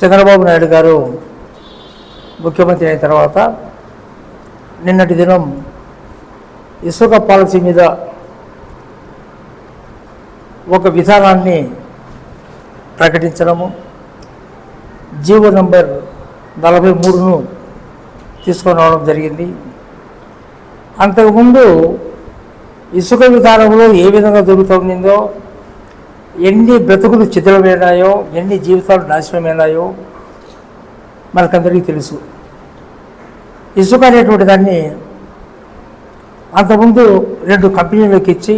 చంద్రబాబు నాయుడు గారు ముఖ్యమంత్రి అయిన తర్వాత నిన్నటి దినం ఇసుక పాలసీ మీద ఒక విధానాన్ని ప్రకటించడము జీవో నంబర్ నలభై మూడును తీసుకొని రావడం జరిగింది. అంతకుముందు ఇసుక విధానంలో ఏ విధంగా జరుగుతుందో ఎన్ని బ్రతుకులు చిత్రమైనాయో ఎన్ని జీవితాలు నాశనమైనాయో మనకందరికీ తెలుసు. ఇసుక అనేటువంటి దాన్ని అంతకుముందు రెండు కంపెనీలకు ఇచ్చి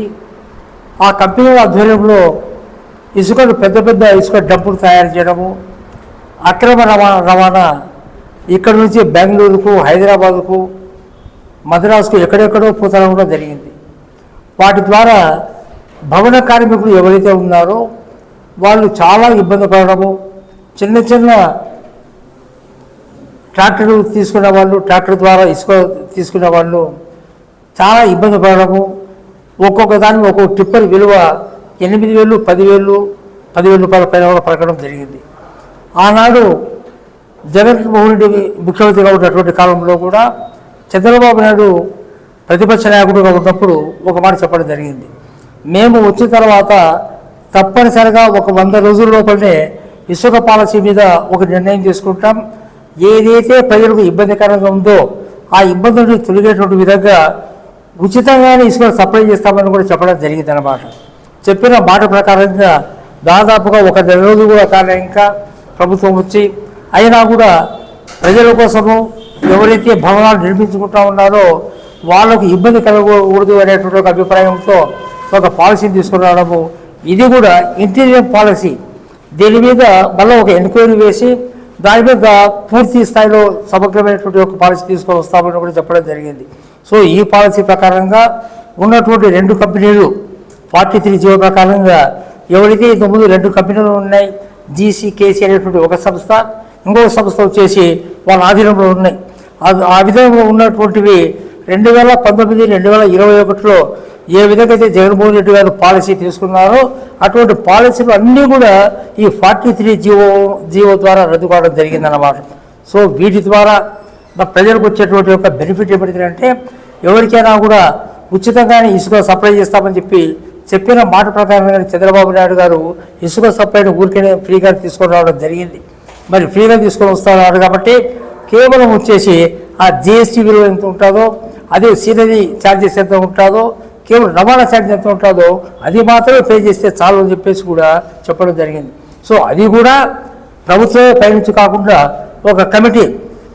ఆ కంపెనీల ఆధ్వర్యంలో ఇసుకను పెద్ద పెద్ద ఇసుక డబ్బులు తయారు చేయడము అక్రమ రవాణా రవాణా ఇక్కడ నుంచి బెంగళూరుకు హైదరాబాదుకు మద్రాసుకు ఎక్కడెక్కడో పోతడం కూడా జరిగింది. వాటి ద్వారా భవన కార్మికులు ఎవరైతే ఉన్నారో వాళ్ళు చాలా ఇబ్బంది పడడము చిన్న చిన్న ట్రాక్టర్ తీసుకునే వాళ్ళు ట్రాక్టర్ ద్వారా ఇసుక తీసుకునే వాళ్ళు చాలా ఇబ్బంది పడడము. ఒక్కొక్క దానికి ఒక్కొక్క టిప్పర్ విలువ ఎనిమిది వేలు పదివేలు పదివేల రూపాయల పైన కూడా పలకడం జరిగింది. ఆనాడు జగన్మోహన్ రెడ్డి ముఖ్యమంత్రిగా ఉన్నటువంటి కాలంలో కూడా చంద్రబాబు నాయుడు ప్రతిపక్ష నాయకుడిగా ఉన్నప్పుడు ఒక మాట చెప్పడం జరిగింది. మేము వచ్చిన తర్వాత తప్పనిసరిగా ఒక వంద రోజుల లోపలనే ఇసుక పాలసీ మీద ఒక నిర్ణయం తీసుకుంటాం. ఏదైతే ప్రజలకు ఇబ్బందికరంగా ఉందో ఆ ఇబ్బందులను తొలగేటువంటి విధంగా ఉచితంగానే ఇసుక సప్లై చేస్తామని కూడా చెప్పడం జరిగింది అన్నమాట చెప్పిన మాట ప్రకారంగా దాదాపుగా ఒక నెల రోజులు కూడా కాలే ఇంకా ప్రభుత్వం వచ్చి అయినా కూడా ప్రజల కోసము ఎవరైతే భవనాలు నిర్మించుకుంటా ఉన్నారో వాళ్ళకు ఇబ్బంది కలగకూడదు అనేటువంటి ఒక అభిప్రాయంతో ఒక పాలసీని తీసుకురావడము ఇది కూడా ఇంటీరియర్ పాలసీ. దీని మీద మళ్ళీ ఒక ఎంక్వైరీ వేసి దాని మీద పూర్తి స్థాయిలో సమగ్రమైనటువంటి ఒక పాలసీ తీసుకొని వస్తామని కూడా చెప్పడం జరిగింది. సో ఈ పాలసీ ప్రకారంగా ఉన్నటువంటి రెండు కంపెనీలు ఫార్టీ త్రీ జీవో ప్రకారంగా ఎవరైతే ఇంతకుముందు రెండు కంపెనీలు ఉన్నాయి జీసీ కేసీ అనేటువంటి ఒక సంస్థ ఇంకొక సంస్థ వచ్చేసి వాళ్ళ ఆధీనంలో ఉన్నాయి. ఆ- ఆ విధంగా ఉన్నటువంటివి రెండు వేల పంతొమ్మిది రెండు వేల ఇరవై ఒకటిలో ఏ విధంగా అయితే జగన్మోహన్ రెడ్డి గారు పాలసీ తీసుకున్నారో అటువంటి పాలసీలు అన్నీ కూడా ఈ ఫార్టీ త్రీ జీవో జీవో ద్వారా రద్దు కావడం జరిగిందన్నమాట. సో వీటి ద్వారా మా ప్రజలకు వచ్చేటువంటి యొక్క బెనిఫిట్ ఏమిటంటే ఎవరికైనా కూడా ఉచితంగానే ఇసుక సప్లై చేస్తామని చెప్పి చెప్పిన మాట ప్రకారంగా చంద్రబాబు నాయుడు గారు ఇసుక సప్లైని ఊరికే ఫ్రీగా తీసుకొని రావడం జరిగింది. మరి ఫ్రీగా తీసుకొని వస్తున్నారు కాబట్టి కేవలం వచ్చేసి ఆ జిఎస్టీ విలువ ఎంత ఉంటుందో అదే సీనరీ ఛార్జెస్ ఎంత ఉంటుందో కేవలం రవాణా ఛార్జ్ ఎంత ఉంటుందో అది మాత్రమే పే చేస్తే చాలు అని చెప్పేసి కూడా చెప్పడం జరిగింది. సో అది కూడా ప్రభుత్వమే పయనించి కాకుండా ఒక కమిటీ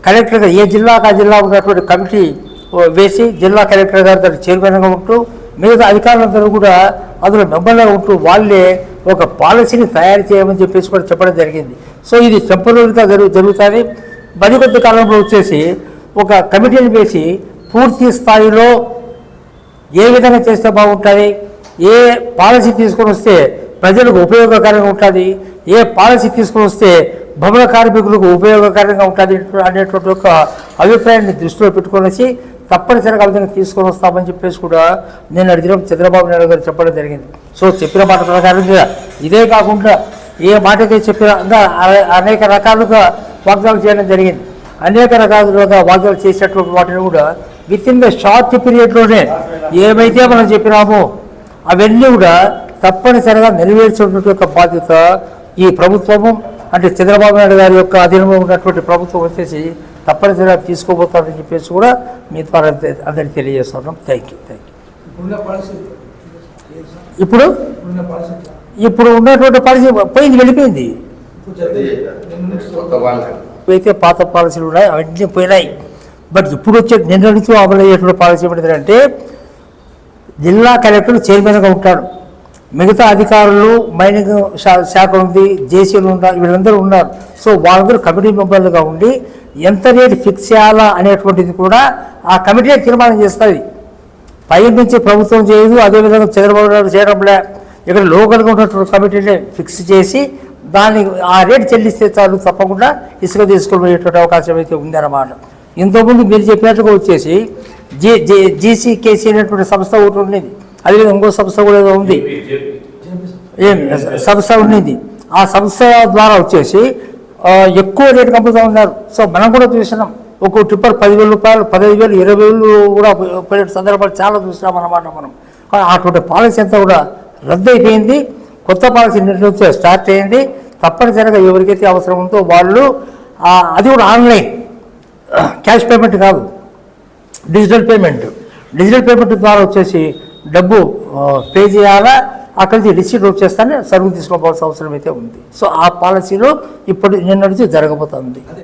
కలెక్టర్గా ఏ జిల్లాకు ఆ జిల్లా ఉన్నటువంటి కమిటీ వేసి జిల్లా కలెక్టర్ గారు దానికి చైర్మన్గా ఉంటూ మిగతా అధికారులందరూ కూడా అందులో మెంబర్గా ఉంటూ వాళ్ళే ఒక పాలసీని తయారు చేయమని చెప్పేసి కూడా చెప్పడం జరిగింది. సో ఇది టెంపరీగా జరుగు జరుగుతుంది. మరికొద్ది కాలంలో వచ్చేసి ఒక కమిటీని వేసి పూర్తి స్థాయిలో ఏ విధంగా చేస్తే బాగుంటుంది? ఏ పాలసీ తీసుకొని వస్తే ప్రజలకు ఉపయోగకరంగా ఉంటుంది? ఏ పాలసీ తీసుకొని వస్తే భవన కార్మికులకు ఉపయోగకరంగా ఉంటుంది అనేటువంటి ఒక అభిప్రాయాన్ని దృష్టిలో పెట్టుకొని వచ్చి తప్పనిసరిగా ఆ విధంగా తీసుకొని వస్తామని చెప్పేసి కూడా నేను అడిగిన చంద్రబాబు నాయుడు గారు చెప్పడం జరిగింది. సో చెప్పిన మాట ప్రకారంగా ఇదే కాకుండా ఏ మాటకి చెప్పిన అనేక రకాలుగా వాగ్దానం చేయడం జరిగింది. అనేక రకాలుగా వాగ్దానం చేసేటువంటి వాటిని కూడా విత్ ఇన్ ద షార్ట్ పీరియడ్లోనే ఏమైతే మనం చెప్పినామో అవన్నీ కూడా తప్పనిసరిగా నెరవేర్చినటువంటి యొక్క బాధ్యత ఈ ప్రభుత్వము అంటే చంద్రబాబు నాయుడు గారి యొక్క అధీనంలో ఉన్నటువంటి ప్రభుత్వం వచ్చేసి తప్పనిసరిగా తీసుకోబోతారని చెప్పేసి కూడా మీ ద్వారా అందరికీ తెలియజేస్తున్నాం. థ్యాంక్ యూ థ్యాంక్ యూ ఇప్పుడు? ఇప్పుడు ఉన్నటువంటి పాలసీ పోయింది వెళ్ళిపోయింది. అయితే పాత పాలసీలు ఉన్నాయి అవన్నీ పోయినాయి. బట్ ఇప్పుడు వచ్చే నిన్న నుంచి అమలు అయ్యేటువంటి పాలసీ అంటే జిల్లా కలెక్టర్ చైర్మన్గా ఉంటాడు. మిగతా అధికారులు మైనింగ్ శా- శాఖ ఉంది జేసీలు ఉన్నారు వీళ్ళందరూ ఉన్నారు. సో వాళ్ళందరూ కమిటీ మెంబర్లుగా ఉండి ఎంత రేటు ఫిక్స్ చేయాలా అనేటువంటిది కూడా ఆ కమిటీ తీర్మానం చేస్తుంది. పై నుంచి ప్రభుత్వం చేయదు అదేవిధంగా చంద్రబాబు నాయుడు చేయడంలే ఇక్కడ లోకల్గా ఉన్నటువంటి కమిటీని ఫిక్స్ చేసి దాన్ని ఆ రేట్ చెల్లిస్తే చాలు తప్పకుండా ఇసుక తీసుకుపోయేటువంటి అవకాశం అయితే ఉందన్నమాట. ఇంతకుముందు మీరు చెప్పినట్టుగా వచ్చేసి జీ జీ జీసీ కేసీ అనేటువంటి సంస్థ ఒకటి ఉండేది అదేవిధంగా ఇంకో సంస్థ కూడా ఏదో ఉంది ఏం సంస్థ ఉండేది ఆ సంస్థ ద్వారా వచ్చేసి ఎక్కువ రేటు కంపుతా ఉన్నారు సో మనం కూడా చూసినాం ఒక్కో ట్రిప్పర్ పదివేల రూపాయలు పదహైదు వేలు ఇరవై వేలు కూడా పోయే సందర్భాలు చాలా చూసినాం అన్నమాట మనం అటువంటి పాలసీ అంతా కూడా రద్దు అయిపోయింది కొత్త పాలసీ నిర్ణయించే స్టార్ట్ అయింది తప్పనిసరిగా ఎవరికైతే అవసరం ఉందో వాళ్ళు అది కూడా ఆన్లైన్ క్యాష్ పేమెంట్ కాదు. Digital payment. డిజిటల్ పేమెంట్ ద్వారా వచ్చేసి డబ్బు పే చేయాలా? అక్కడి నుంచి రిసీట్ వచ్చేస్తానే సరుకు తీసుకోవాల్సిన అవసరం అయితే ఉంది. సో ఆ పాలసీలో ఇప్పుడు నిన్న నుంచి జరగబోతుంది.